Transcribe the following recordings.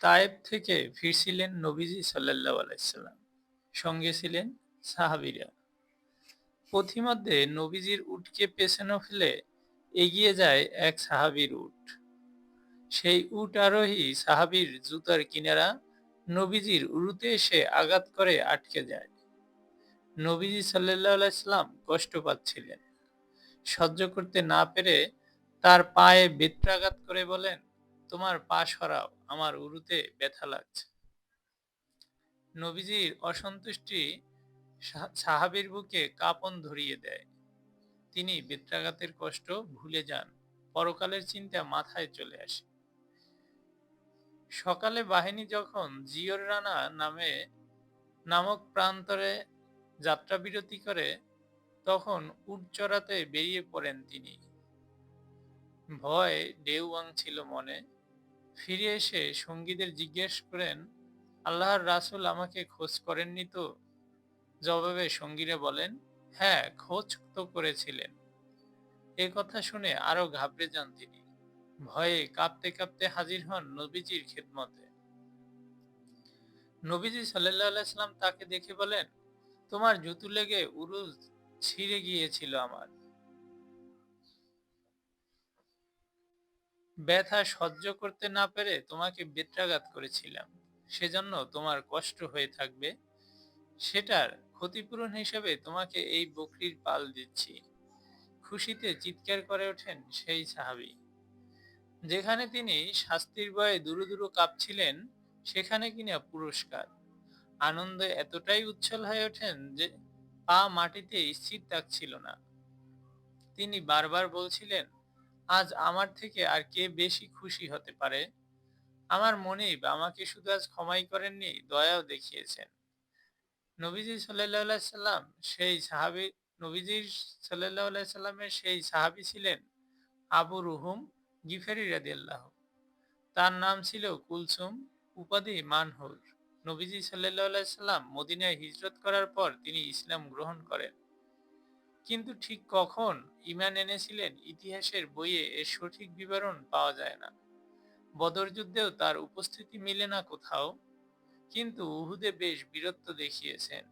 তায়েব থেকে ফিরছিলেন নবীজি সাল্লাল্লাহু আলাইহি সাল্লাম। সঙ্গে ছিলেন সাহাবীরা। পথিমধ্যে নবীজির উটকে পেছনে ফেলে এগিয়ে যায় এক সাহাবীর উট। সেই উট আরোহী সাহাবীর জুতার কিনারা নবীজির উরুতে এসে আঘাত করে আটকে যায়। নবীজি সাল্লাল্লাহু আলাইহি সাল্লাম কষ্ট পাচ্ছিলেন। সহ্য করতে না পেরে তার পায়ে বেত্রাঘাত করে বলেন, তোমার পা সরাও, আমার উরুতে ব্যথা লাগছে। নবীজির অসন্তুষ্টি সাহাবীর বুকে কাঁপন ধরিয়ে দেয়। তিনি বেত্রাঘাতের কষ্ট ভুলে যান। পরকালের চিন্তা মাথায় চলে আসে। সকালে বাহিনী যখন জিয়র রানা নামে, নামক প্রান্তরে যাত্রা বিরতি করে, তখন উট চড়াতে বেরিয়ে পড়েন তিনি। ভয় ঢেউ ছিল মনে। ফিরে এসে সঙ্গীদের জিজ্ঞেস করেন, আল্লাহর রাসূল আমাকে খোঁজ করেননি তো? জবাবে সঙ্গীরা বলেন, হ্যাঁ খোঁজ তো করেছিলেন। এ কথা শুনে আরও ঘাবড়ে যান তিনি। ভয়ে কাঁপতে কাঁপতে হাজির হন নবীজির খেদমতে। নবীজি সাল্লাম তাকে দেখে বলেন, তোমার জুতু লেগে উরুজ ছিঁড়ে গিয়েছিল আমার। ব্যথা সহ্য করতে না পেরে তোমাকে বেত্রাঘাত করেছিলাম। সেজন্য তোমার কষ্ট হয়ে থাকবে। সেটার ক্ষতিপূরণ হিসেবে তোমাকে এই বকরির পাল দিচ্ছি। খুশিতে চিৎকার করে ওঠেন সেই সাহাবী। যেখানে তিনি শাস্তির ভয়ে দুরু দুরু কাঁপছিলেন, সেখানে কিনা পুরস্কার। আনন্দে এতটাই উচ্ছল হয়ে ওঠেন যে পা মাটিতে স্থির থাকছিল না। তিনি বারবার বলছিলেন আজ আমার থেকে আর কে বেশি খুশি হতে পারে? আমার মনিব আমাকে শুধু আজ ক্ষমাই করেননি, দয়াও দেখিয়েছেন। নবীজি সাল্লাল্লাহু সাল্লাম সেই সাহাবি নবীজি সাল্লাল্লাহু আলাইহি সাল্লামের সেই সাহাবী ছিলেন আবু রুহুম গিফারি রাদিয়াল্লাহু তার নাম ছিল কুলসুম উপাধি মানহুর নবীজি আলাইহি সাল্লাম মদিনায় হিজরত করার পর তিনি ইসলাম গ্রহণ করেন কিন্তু ঠিক কখন ইমান এনেছিলেন ইতিহাসের বইয়ে এর সঠিক বিবরণ পাওয়া যায় না। বদর যুদ্ধেও তার উপস্থিতি মিলে না কোথাও, কিন্তু উহুদে বেশ বীরত্ব দেখিয়েছেন।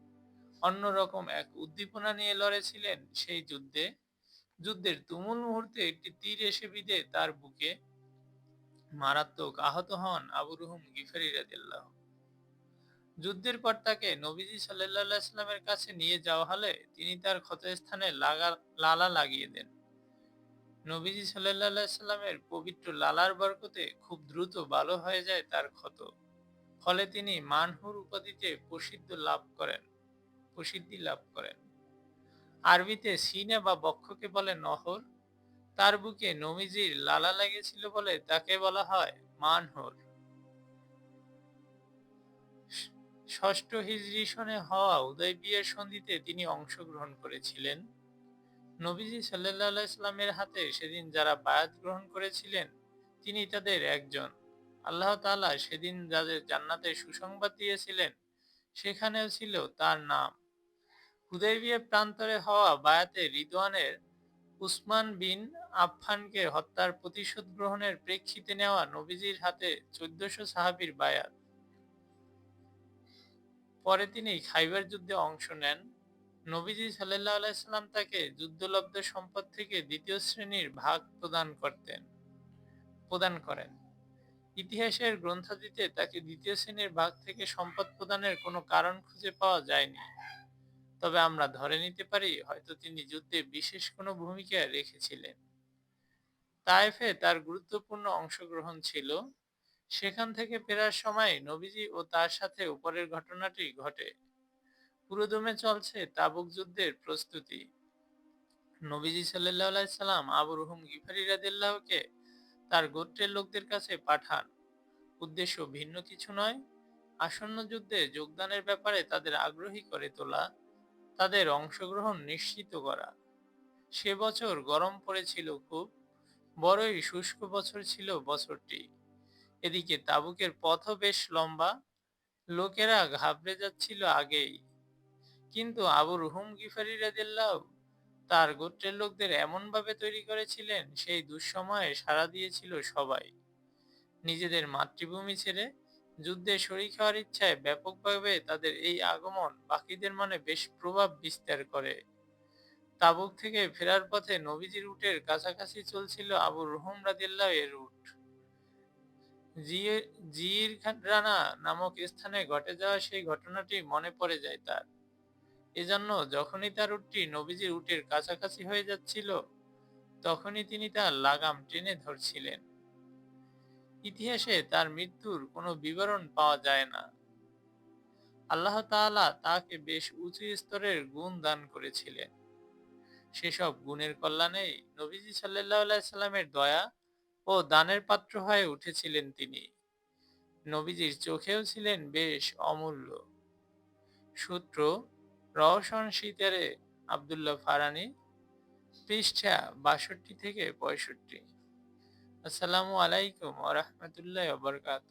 অন্যরকম এক উদ্দীপনা নিয়ে লড়েছিলেন সেই যুদ্ধে। যুদ্ধের তুমুল মুহূর্তে একটি তীর এসে বিঁধে তার বুকে মারাত্মক আহত হন আবু রুহুম গিফারি রাদিল্লাহ যুদ্ধের পর তাকে নবীজি সাল্লামের কাছে নিয়ে যাওয়া হলে তিনি তার ক্ষতস্থানে লাগা, লালা লাগিয়ে দেন। নবীজি সাল্লামের পবিত্র লালার বরকতে খুব দ্রুত ভালো হয়ে যায় তার ক্ষত। ফলে তিনি মানহুর উপাধিতে প্রসিদ্ধ লাভ করেন, প্রসিদ্ধি লাভ করেন। আরবিতে সিনে বা বক্ষকে বলে নহর, তার বুকে নমিজির লালা লেগেছিল বলে তাকে বলা হয় মানহর। ষষ্ঠ হিজরি সনে হওয়া উদয় বিয়ের সন্ধিতে তিনি অংশগ্রহণ করেছিলেন। নবীজি সাল্লাহ সাল্লামের হাতে সেদিন যারা বায়াত গ্রহণ করেছিলেন, তিনি তাদের একজন। আল্লাহ তালা সেদিন যাদের জান্নাতে সুসংবাদ দিয়েছিলেন, সেখানেও ছিল তার নাম। হুদাইবিয়া প্রান্তরে হওয়া বায়াতে রিদওয়ানের উসমান বিন আফফানকে হত্যার প্রতিশোধ গ্রহণের প্রেক্ষিতে নেওয়া নবীজির হাতে চোদ্দশো সাহাবির বায়াত। পরে তিনি খাইবার যুদ্ধে অংশ নেন। নবীজি সাল্লাহ আলাইসাল্লাম তাকে যুদ্ধলব্ধ সম্পদ থেকে দ্বিতীয় শ্রেণির ভাগ প্রদান করতেন, প্রদান করেন। ইতিহাসের গ্রন্থাদিতে তাকে দ্বিতীয় শ্রেণির ভাগ থেকে সম্পদ প্রদানের কোনো কারণ খুঁজে পাওয়া যায়নি। তবে আমরা ধরে নিতে পারি, হয়তো তিনি যুদ্ধে বিশেষ কোনো ভূমিকা রেখেছিলেন। তায়েফে তার গুরুত্বপূর্ণ অংশগ্রহণ ছিল সেখান থেকে ফেরার সময় নবীজি ও তার সাথে উপরের ঘটনাটি ঘটে। পুরোদমে চলছে তাবুক যুদ্ধের প্রস্তুতি। নবীজি সাল্লাহ সাল্লাম আবু রুহুম গিফারি রাদিল্লাহকে তার গোত্রের লোকদের কাছে পাঠান। উদ্দেশ্য ভিন্ন কিছু নয়। আসন্ন যুদ্ধে যোগদানের ব্যাপারে তাদের আগ্রহী করে তোলা, তাদের অংশগ্রহণ নিশ্চিত করা। সে বছর গরম পড়েছিল খুব, বড়ই শুষ্ক বছর ছিল বছরটি। এদিকে তাবুকের পথও বেশ লম্বা। লোকেরা ঘাবড়ে যাচ্ছিল আগেই। কিন্তু আবু রুহুম গিফারি রাদিল্লাহ তার গোত্রের লোকদের এমনভাবে তৈরি করেছিলেন, সেই দুঃসময়ে সাড়া দিয়েছিল সবাই। নিজেদের মাতৃভূমি ছেড়ে যুদ্ধে শরিক হওয়ার ইচ্ছায় ব্যাপকভাবে তাদের এই আগমন বাকিদের মনে বেশ প্রভাব বিস্তার করে। তাবুক থেকে ফেরার পথে নবীজির উটের কাছাকাছি চলছিল আবু রুহম রাদিল্লাহ এর উট জির রানা নামক স্থানে ঘটে যাওয়া সেই ঘটনাটি মনে পড়ে যায় তার। এজন্য যখনই তার উটটি নবীজির উটের কাছাকাছি হয়ে যাচ্ছিল, তখনই তিনি তার লাগাম টেনে ধরছিলেন। ইতিহাসে তার মৃত্যুর কোনো বিবরণ পাওয়া যায় না। আল্লাহ তাআলা তাকে বেশ উঁচু স্তরের গুণ দান করেছিলেন। সেসব গুণের কল্যাণেই নবীজি সাল্লাহ সাল্লামের দয়া ও দানের পাত্র হয়ে উঠেছিলেন তিনি। নবীজির চোখেও ছিলেন বেশ অমূল্য। সূত্র, রওশন শীতেরে আবদুল্লাহ ফারানি, পৃষ্ঠা বাষট্টি থেকে পঁয়ষট্টি। আসসালামু আলাইকুম ওরহমতুল্লাহ বরকাত